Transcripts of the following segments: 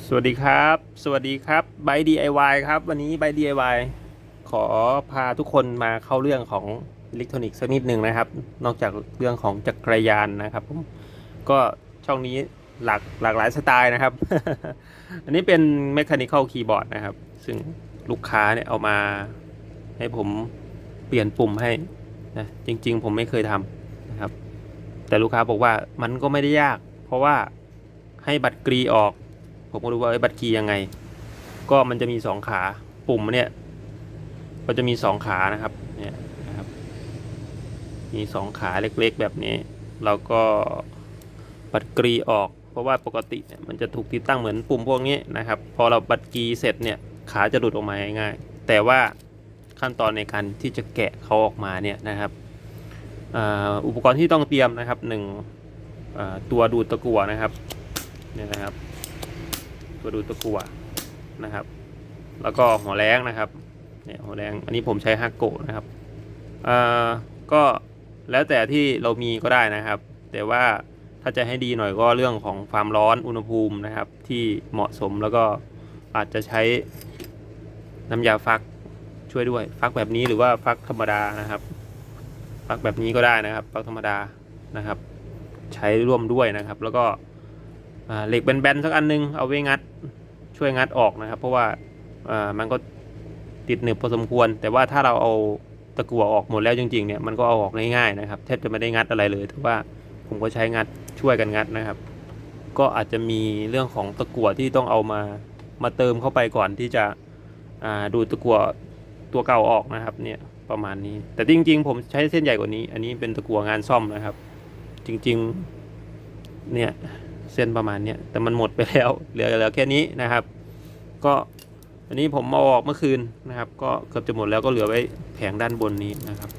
สวัสดีครับ สวัสดีครับไบ DIY ครับ วันนี้ไบ DIY ขอพาทุกคนมาเข้าเรื่องของอิเล็กทรอนิกส์สักนิดหนึ่งนะครับ นอกจากเรื่องของจักรยานนะครับผมก็ช่องนี้หลากหลากหลายสไตล์นะครับ อันนี้เป็น Mechanical Keyboard นะครับ ซึ่งลูกค้าเนี่ยเอามาให้ผมเปลี่ยนปุ่มให้นะจริง ๆ ผมไม่เคยทำนะครับ แต่ลูกค้าบอกว่ามันก็ไม่ได้ยาก เพราะว่าให้บัตรกรีออก ผมก็รู้ว่าไอ้บัตรคีย์ยังไง ก็มันจะมีสองขาปุ่มเนี่ยก็จะมีสองขานะครับเนี่ยนะครับ มีสองขาเล็กๆแบบนี้ เราก็บัตรกรีออก เพราะว่าปกติเนี่ยมันจะถูกติดตั้งเหมือนปุ่มพวกนี้นะครับ พอเราบัตรกรีเสร็จเนี่ยขาจะหลุดออกมาง่ายๆแต่ว่าขั้นตอนในการที่จะแกะเขาออกมาเนี่ยนะครับอ,อุปกรณ์ที่ต้องเตรียมนะครับหนึ่งตัวดูดตะกั่วนะครับเนี่ยนะครับ ตัวดูตะกั่วนะครับ แล้วก็หัวแรงนะครับเนี่ยหัวแรงอันนี้ผมใช้ฮักโกะนะครับอ่าก็แล้วแต่ที่เรามีก็ได้นะครับ แต่ว่าถ้าจะให้ดีหน่อยก็เรื่องของความร้อนอุณหภูมินะครับ ที่เหมาะสมแล้วก็อาจจะใช้น้ำยาฟักช่วยด้วย ฟักแบบนี้หรือว่าฟักธรรมดานะครับ ฟักแบบนี้ก็ได้นะครับ ฟักธรรมดานะครับ ใช้ร่วมด้วยนะครับ แล้วก็ เหล็กแบนๆสักอันนึงเอาไว้งัดช่วยงัดออกนะครับ เพราะว่ามันก็ติดหนึบพอสมควร แต่ว่าถ้าเราเอาตะกั่วออกหมดแล้วจริงๆเนี่ยมันก็เอาออกง่ายๆนะครับแทบจะไม่ได้งัดอะไรเลยแต่ว่าผมก็ใช้งัดช่วยกันงัดนะครับ ก็อาจจะมีเรื่องของตะกั่วที่ต้องเอามามาเติมเข้าไปก่อนที่จะดูตะกั่วตัวเก่าออกนะครับเนี่ยประมาณนี้ แต่จริง ๆ ผมใช้เส้นใหญ่กว่านี้ อันนี้เป็นตะกั่วงานซ่อมนะครับ จริงๆเนี่ย เส้นประมาณเนี้ยแต่มันหมดไปแล้วเหลือเหลือแค่นี้นะครับ ก็อันนี้ผมเอาออกเมื่อคืนนะครับ ก็เกือบจะหมดแล้วก็เหลือไว้แผงด้านบนนี้นะครับ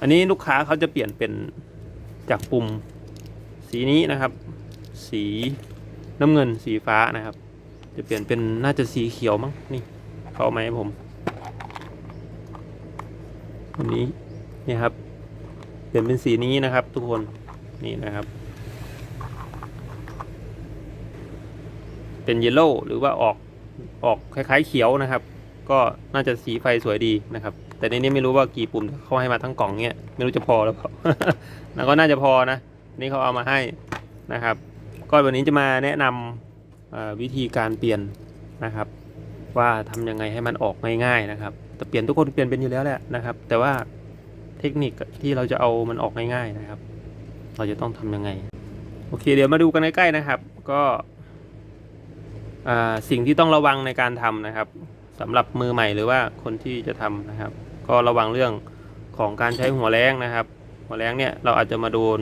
อันนี้ลูกค้าเขาจะเปลี่ยนเป็นจากปุ่มสีนี้นะครับ สีน้ำเงินสีฟ้านะครับ จะเปลี่ยนเป็นน่าจะสีเขียวมั้งนี่เขาเอามผมอันนี้นี่ครับ เปลี่ยนเป็นสีนี้นะครับ ทุกคนนี่นะครับ เป็นเยลโล่หรือว่าออกออกคล้ายๆเขียวนะครับ ก็น่าจะสีไฟสวยดีนะครับ แต่ในนี้ไม่รู้ว่ากี่ปุ่มเขาให้มาทั้งกล่องเนี้ยไม่รู้จะพอหรือเปล่าแล้วก็น่าจะพอนะนี่เขาเอามาให้นะครับ ก็วันนี้จะมาแนะนำวิธีการเปลี่ยนนะครับ ว่าทำยังไงให้มันออกง่ายๆนะครับ แต่เปลี่ยนทุกคนเปลี่ยนเป็นอยู่แล้วแหละนะครับ แต่ว่าเทคนิคที่เราจะเอามันออกง่ายๆนะครับ เราจะต้องทำยังไง โอเคเดี๋ยวมาดูกันใกล้ๆนะครับ ก็ สิ่งที่ต้องระวังในการทำนะครับสำหรับมือใหม่หรือว่าคนที่จะทำนะครับ ก็ระวังเรื่องของการใช้หัวแรงนะครับ หัวแรงเนี่ยเราอาจจะมาโดน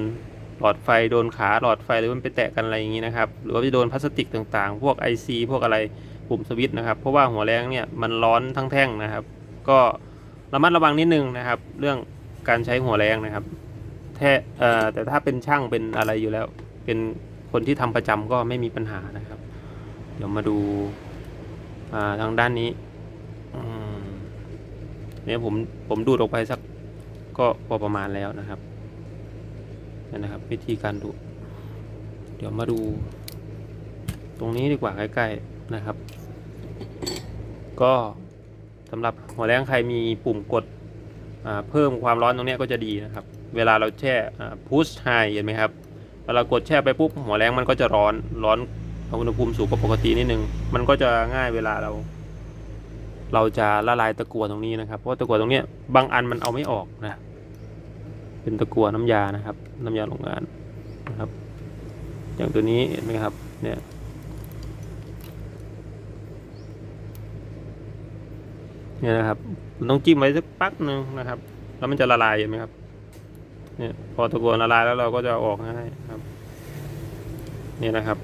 หลอดไฟโดนขาหลอดไฟหรือมันไปแตะกันอะไรอย่างนี้นะครับ หรือว่าไปโดนพลาสติกต่างๆ พวก IC พวกอะไรปุ่มสวิตช์นะครับ เพราะว่าหัวแรงเนี่ยมันร้อนทั้งแท่งนะครับ ก็ระมัดระวังนิดนึงนะครับ เรื่องการใช้หัวแรงนะครับแท้แต่ถ้าเป็นช่างเป็นอะไรอยู่แล้ว เป็นคนที่ทำประจำก็ไม่มีปัญหานะครับ ดี๋ยวมาดูาทางด้านนี้เนี่ยผมผมดูดออกไปสักก็พอประมาณแล้วนะครับนี่นะครับ วิธีการดูเดี๋ยวมาดู ตรงนี้ดีกว่าใกล้ๆนะครับ ก็สำหรับหัวแรงใครมีปุ่มกดเพิ่มความร้อนตรงนี้ก็จะดีนะครับ เวลาเราแช่พุชไฮเห็นไหมครับเวลากดแช่ไปปุ๊บหัวแรงมันก็จะร้อนร้อน อุณหภูมิสูงกว่าปกตินิดนึง มันก็จะง่ายเวลาเรา เราจะละลายตะกั่วตรงนี้นะครับ เพราะตะกั่วตรงเนี้ยบางอันมันเอาไม่ออกนะ เป็นตะกั่วน้ำยานะครับ น้ำยาโรงงานนะครับ อย่างตัวนี้เห็นไหมครับ เนี่ยเนี่ยนะครับ มันต้องจิ้มไว้สักพักหนึ่งนะครับ แล้วมันจะละลายเห็นไหมครับ เนี่ย พอตะกั่วละลายแล้วเราก็จะออกง่ายครับ เนี่ยนะครับ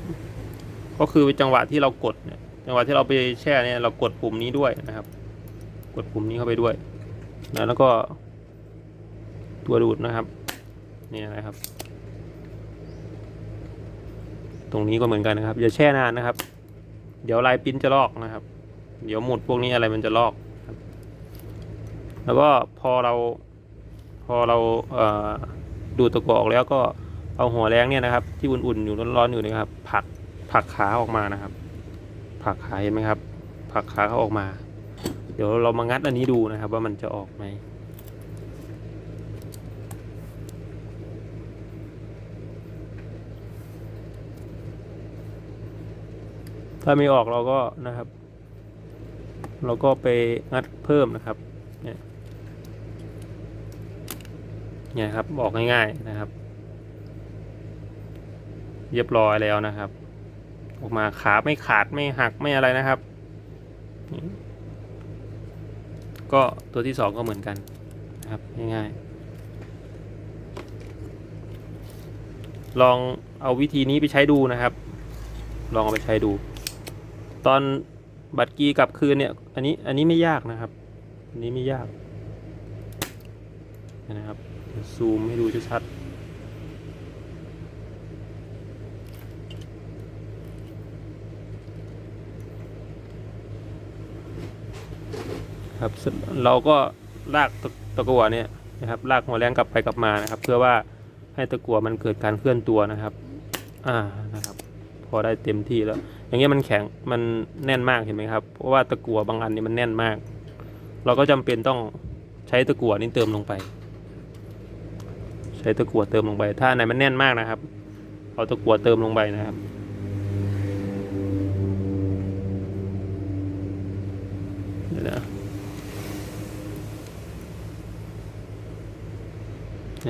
ก็คือจังหวะที่เรากดเนี่ยจังหวะที่เราไปแช่เนี่ยเรากดปุ่มนี้ด้วยนะครับ กดปุ่มนี้เข้าไปด้วยนะแล้วก็ ตัวดูดนะครับนี่นะครับ ตรงนี้ก็เหมือนกันนะครับอย่าแช่นานนะครับ เดี๋ยวลายปิ้นจะลอกนะครับ เดี๋ยวหมุดพวกนี้อะไรมันจะลอกครับแล้วก็พอเราพอเราเดูดตะกออกแล้วก็เอาหัวแรงเนี่ยนะครับ ที่อุ่นๆอยู่ร้อนๆอยู่นะครับ ผัก ผักขาออกมานะครับ ผักขาเห็นไหมครับ ผักขาเขาออกมา เดี๋ยวเรามางัดอันนี้ดูนะครับ ว่ามันจะออกไหมถ้าไม่ออกเราก็นะครับ เราก็ไปงัดเพิ่มนะครับ เนี่ยเนี่ยครับออกง่ายๆนะครับ เรียบร้อยแล้วนะครับ ออกมาขาไม่ขาดไม่หักไม่อะไรนะครับ ก็ตัวที่สองก็เหมือนกันนะครับง่ายๆลองเอาวิธีนี้ไปใช้ดูนะครับ ลองเอาไปใช้ดู ตอนบัตรกีกลับคืนเนี่ย อันนี้อันนี้ไม่ยากนะครับ อันนี้ไม่ยากนะครับ ซูมให้ดูชัดๆ ครับ เราก็ลากตะตะกั่วเนี่ยนะครับลากหัวแรงกลับไปกลับมานะครับ เพื่อว่าให้ตะกั่วมันเกิดการเคลื่อนตัวนะครับ อ่านะครับ พอได้เต็มที่แล้ว อย่างเงี้ยมันแข็งมันแน่นมากเห็นไหมครับเพราะว่าตะกั่วบางอันนี่มันแน่นมาก เราก็จำเป็นต้องใช้ตะกั่วนี่เติมลงไป ใช้ตะกั่วเติมลงไป ถ้าไหนมันแน่นมากนะครับ เอาตะกั่วเติมลงไปนะครับเดี๋ยวนะ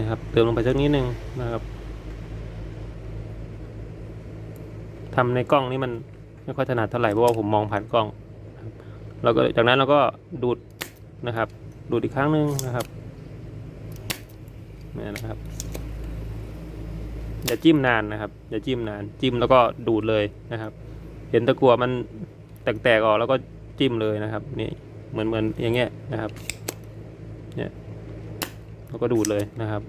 นะครับ เติมลงไปสักนิดนึงนะครับทำในกล้องนี่มันไม่ค่อยถนัดเท่าไหร่เพราะว่าผมมองผ่านกล้องนะครับแล้วก็จากนั้นเราก็ดูดนะครับ ดูดอีกครั้งหนึ่งนะครับนี่นะครับอย่าจิ้มนานนะครับอย่าจิ้มนาน จิ้มแล้วก็ดูดเลยนะครับ เห็นตะกั่วมันแตกๆออกแล้วก็จิ้มเลยนะครับ นี่เหมือนเหมือนอย่างเงี้ยนะครับ เนี่ยแล้วก็ดูดเลยนะครับ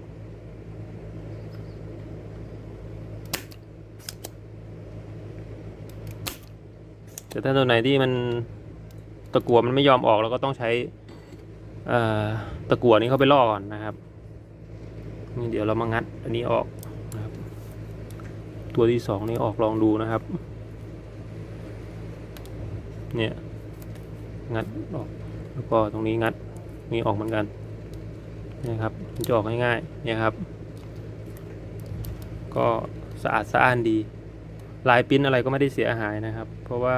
แต่ถ้าตัวไหนที่มันตะกัวมันไม่ยอมออกเราก็ต้องใช้ตะกัวนี้เข้าไปล่อก่อนนะครับนี่เดี๋ยวเรามางัดอันนี้ออกนะครับ ตัวที่สองนี่ออกลองดูนะครับ เนี่ยงัดออกแล้วก็ตรงนี้งัดนี่ออกเหมือนกันนี่ยครับมันจะออกง่ายๆเนี่ยครับ ก็สะอาดสะอ้านดี ลายปิ้นอะไรก็ไม่ได้เสียหายนะครับ เพราะว่า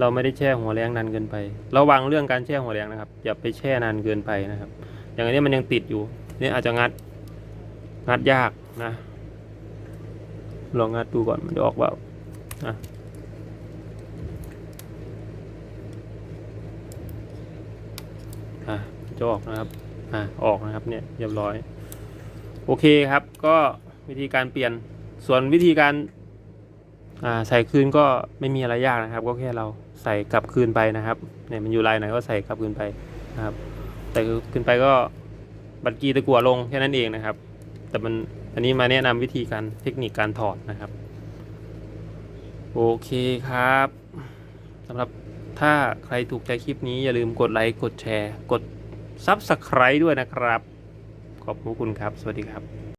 เราไม่ได้แช่หัวแรงนานเกินไป ระวังเรื่องการแช่หัวแรงนะครับ อย่าไปแช่นานเกินไปนะครับ อย่างนี้มันยังติดอยู่นี่อาจจะงัด งัดยากนะ ลองงัดดูก่อนมันจะออกเปล่าอะอะจะออกนะครับ อะออกนะครับเนี่ยเรียบร้อย โอเคครับ ก็วิธีการเปลี่ยนส่วนวิธีการ ใส่คืนก็ไม่มีอะไรยากนะครับ ก็แค่เราใส่กลับคืนไปนะครับเนี่ยมันอยู่ลายไหนก็ใส่กลับคืนไปนะครับแต่คืนไปก็บัตรกีตะกัวลงแค่นั้นเองนะครับ แต่มันอันนี้มาแนะนำวิธีการเทคนิคการถอดนะครับ โอเคครับสำหรับถ้าใครถูกใจคลิปนี้อย่าลืมกดไลค์กดแชร์ กด Subscribe ด้วยนะครับ ขอบคุณครับ สวัสดีครับ